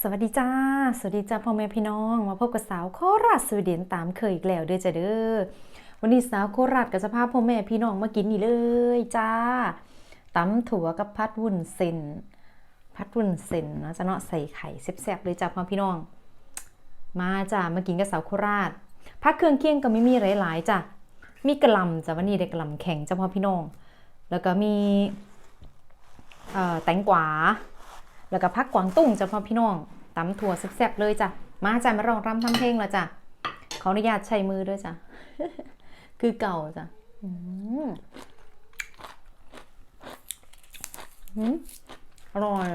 สวัสดีจ้า สวัสดีจ้าพ่อแม่พี่น้อง มาพบกับสาวโคราชสวีเดนตามเคยอีกแล้วเด้อจ้าเด้อ วันนี้สาวโคราชกับสภาพพ่อแม่พี่น้องมากินนี่เลยจ้าตำถั่วกับพัดวุ้นเส้นพัดวุ้นเส้นเนาะจะเนาะใส่ไข่แซ่บๆเลยจ้าพ่อพี่น้อง มาจ้ามากินกับสาวโคราชพักเครื่องเคียงก็ไม่มีหลายๆจ้ะมีกระหลำจ้ะวันนี้ได้กระหลำแข็งจ้าพ่อพี่น้อง แล้วก็มีแตงกวา แล้วก็พักกวางตุ้งจ้ะพ่อพี่น้องตำถั่วแซ่บๆเลยจ้ะ มาจ้ะมาร้องรำทำเพลงแล้วจ้ะขออนุญาตใช้มือด้วยจ้ะ คือเก่าจ้ะอร่อย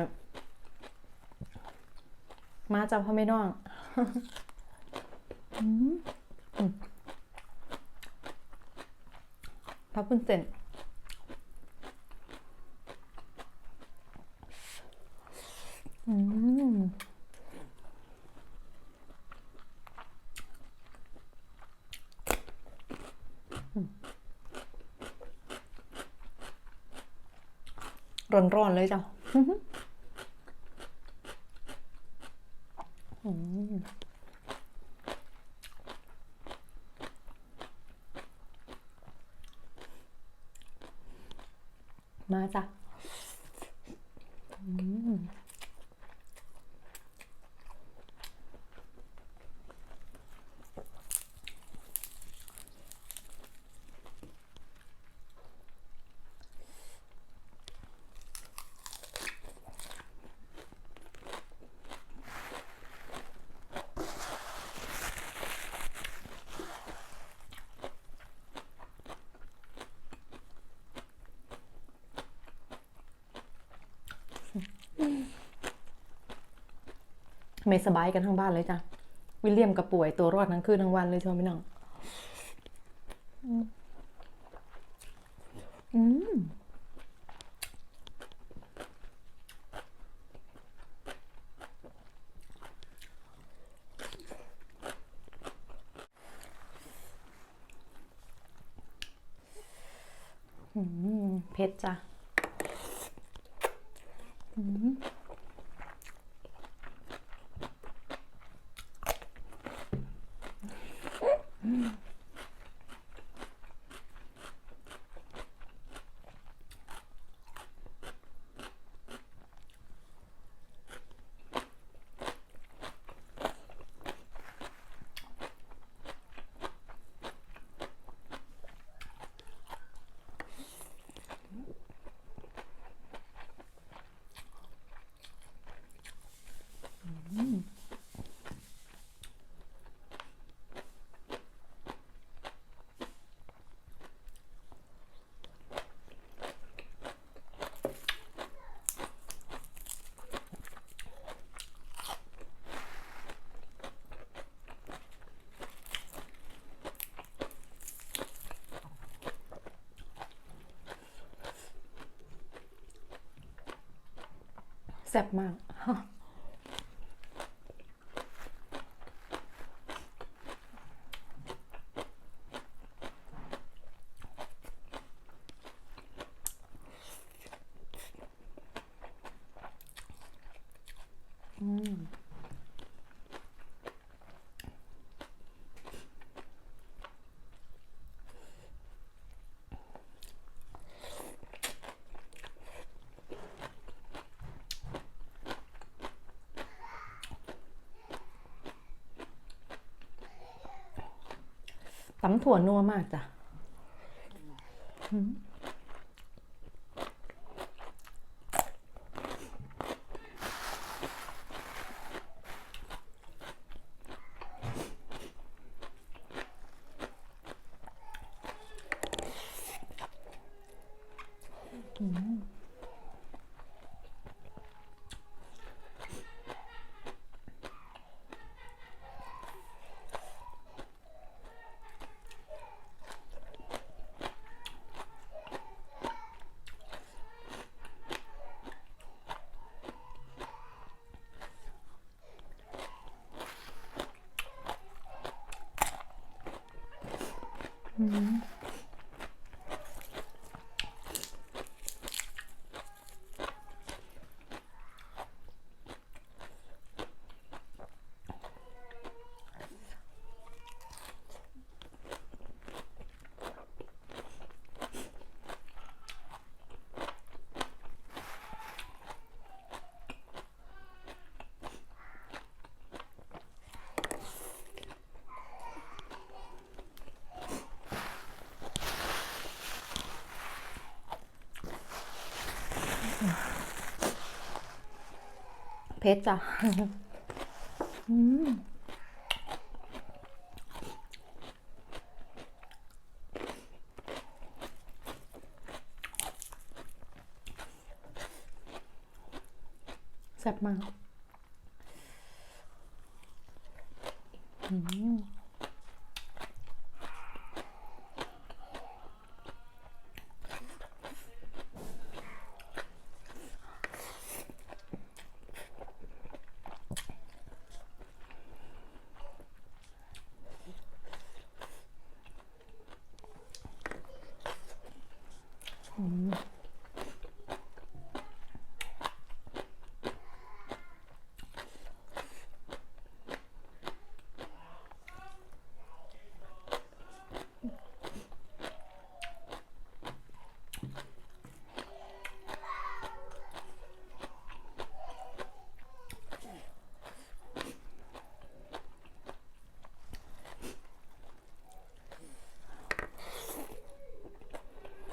มาจ้ะพ่อไม่น้องอืมอืมพับปุ้นเส้น อืมร้อนๆเลยจ้ะอืมมาจ้ะอืม ไม่สบายกันทั้งบ้านเลยจ้ะ วิลเลียมกับป่วยตัวรอดทั้งคืนทั้งวันเลยชมพี่น้องอืมอืมเผ็ดจ้ะอืม แซ่บมาก อืม ตำถั่วนัวมากจ้ะ อื เพชรจ้ะแซ่บมากอืม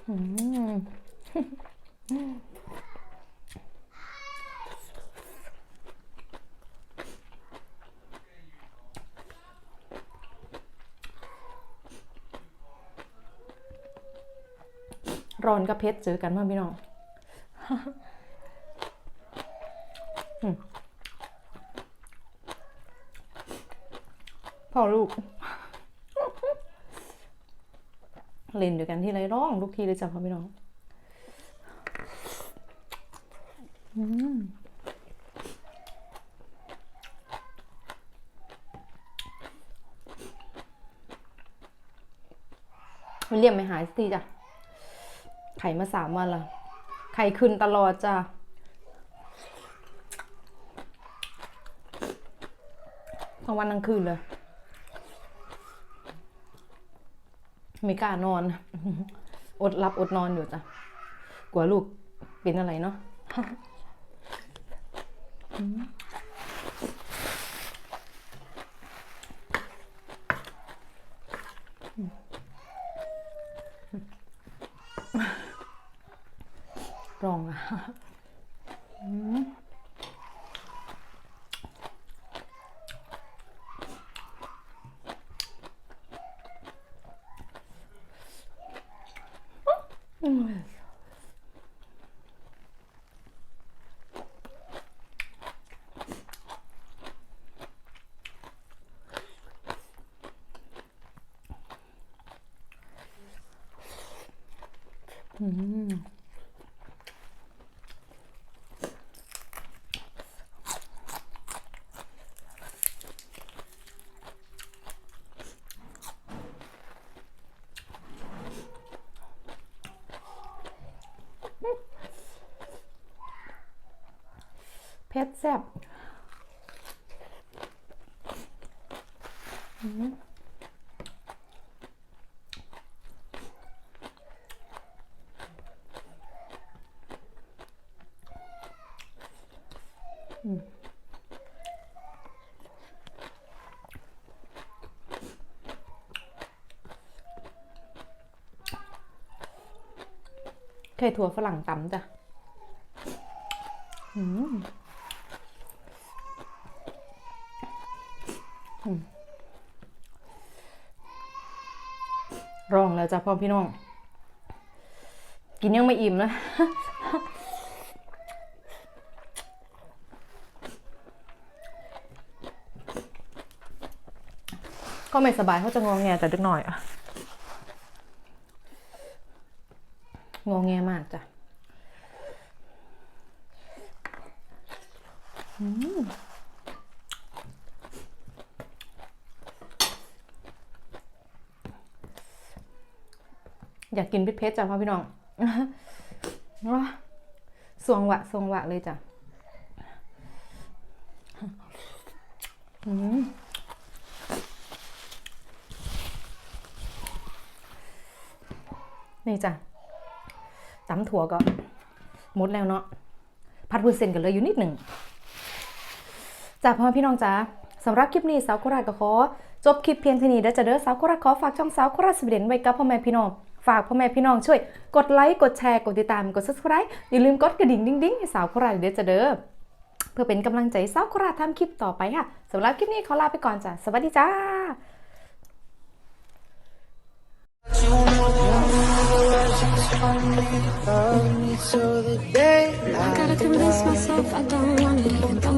อืม ร้อนกับเพชรเจอกันมาพี่น้องพ่อลูก เล่นด้วยกันที่ไรร้องทุกทีเลยจ้ะพ่อพี่น้องอืมวิลเลียมไม่หายสักทีจ้ะ ไข่มาสามวันละไข่ขึ้นตลอดจ้ะทั้งวันทั้งคืนเลยไม่กล้านอน อดหลับอดนอนอยู่จ้ะ กลัวลูกเป็นอะไรเนาะรอง อะอืมอืมเพชรแซ่บอืมเคยถั่วฝรั่งตำจ้ะ อืม รองแล้วจ้ะพ่อพี่น้อง กินยังไม่อิ่มนะก็ไม่สบายเขาจะงองแงแต่เล็กหน่อยอะงองแงมากจ้ะ อืม อยากกินพริกเพชรจ้ะพ่อพี่น้องสวงหวะสวงหวะเลยจ้ะอืมนี่จ้ะตำถั่วก็หมดแล้วเนาะผัดวุ้นเส้นกันเลยอยู่นิดหนึ่งจ้ะพ่อพี่น้องจ้าสำหรับคลิปนี้สาวโคราชก็ขอ จบคลิปเพียงเท่านี้เด้อจ้ะเด้อสาวโคราชขอฝากช่องสาวโคราชสวีเดนไว้กับพ่อแม่พี่น้อง ฝากพ่อแม่พี่น้องช่วย กดไลค์ กดแชร์ กดติดตาม กด subscribe อย่าลืมกดกระดิ่งดิ้งๆให้สาวโคราชเดี๋ยวจะเด้อเพื่อเป็นกำลังใจสาวโคราชทำคลิปต่อไปค่ะสำหรับคลิปนี้ขอลาไปก่อนจ้ะสวัสดีจ้า I gotta convince myself I don't want it. Don't